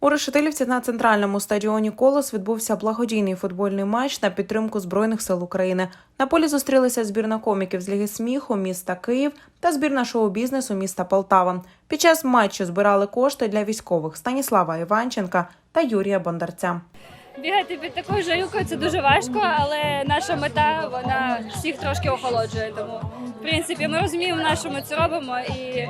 У Решетилівці на центральному стадіоні Колос відбувся благодійний футбольний матч на підтримку Збройних сил України. На полі зустрілися збірна коміків з Ліги сміху міста Київ та збірна шоу-бізнесу міста Полтава. Під час матчу збирали кошти для військових Станіслава Іванченка та Юрія Бондарця. Бігати під такою жарюкою це дуже важко, але наша мета вона всіх трошки охолоджує. Тому в принципі ми розуміємо, на що ми це робимо, і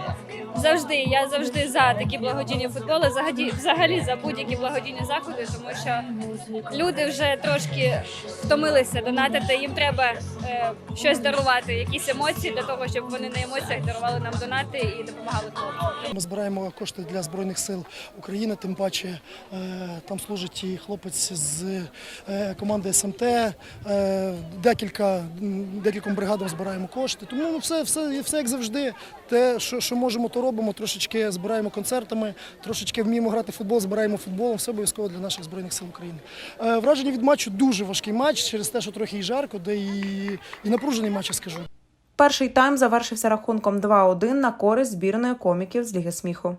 завжди я завжди за такі благодійні футболи, взагалі, взагалі за будь-які благодійні заходи, тому що люди вже трошки втомилися донатити. Їм треба е, щось дарувати, якісь емоції для того, щоб вони на емоціях дарували нам донати і допомагали хлопцям. Ми збираємо кошти для Збройних сил України, тим паче е, там служить і хлопець з е, команди СМТ. е, Декілька, декільком бригадам збираємо кошти. Тому ну, все, все, все як завжди. Те, що, що можемо, то робимо. Трошечки збираємо концертами, трошечки вміємо грати в футбол, збираємо футболом. Все обов'язково для наших Збройних сил України. Враження від матчу дуже важкий матч через те, що трохи і жарко, де і, і напружений матч, я скажу. Перший тайм завершився рахунком 2-1 на користь збірної коміків з Ліги сміху.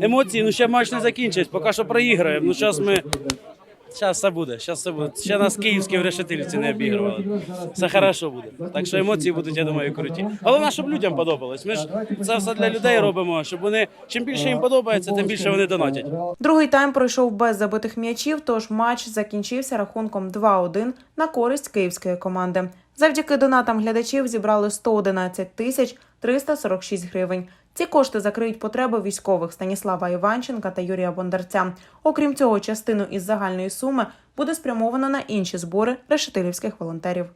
емоції, ну ще матч не закінчився, поки що проіграємо. Ну зараз ми. Зараз все буде, зараз все буде. Ще нас київські в решетилівці не обігрували. Все хорошо буде. Так що емоції будуть, я думаю, круті. Головне, щоб людям подобалось. Ми ж це все для людей робимо, щоб вони чим більше їм подобається, тим більше вони донатять. Другий тайм пройшов без забитих м'ячів, тож матч закінчився рахунком 2-1 на користь київської команди. Завдяки донатам глядачів зібрали 111 тисяч 346 гривень. Ці кошти закриють потреби військових Станіслава Іванченка та Юрія Бондарця. Окрім цього, частину із загальної суми буде спрямовано на інші збори решетилівських волонтерів.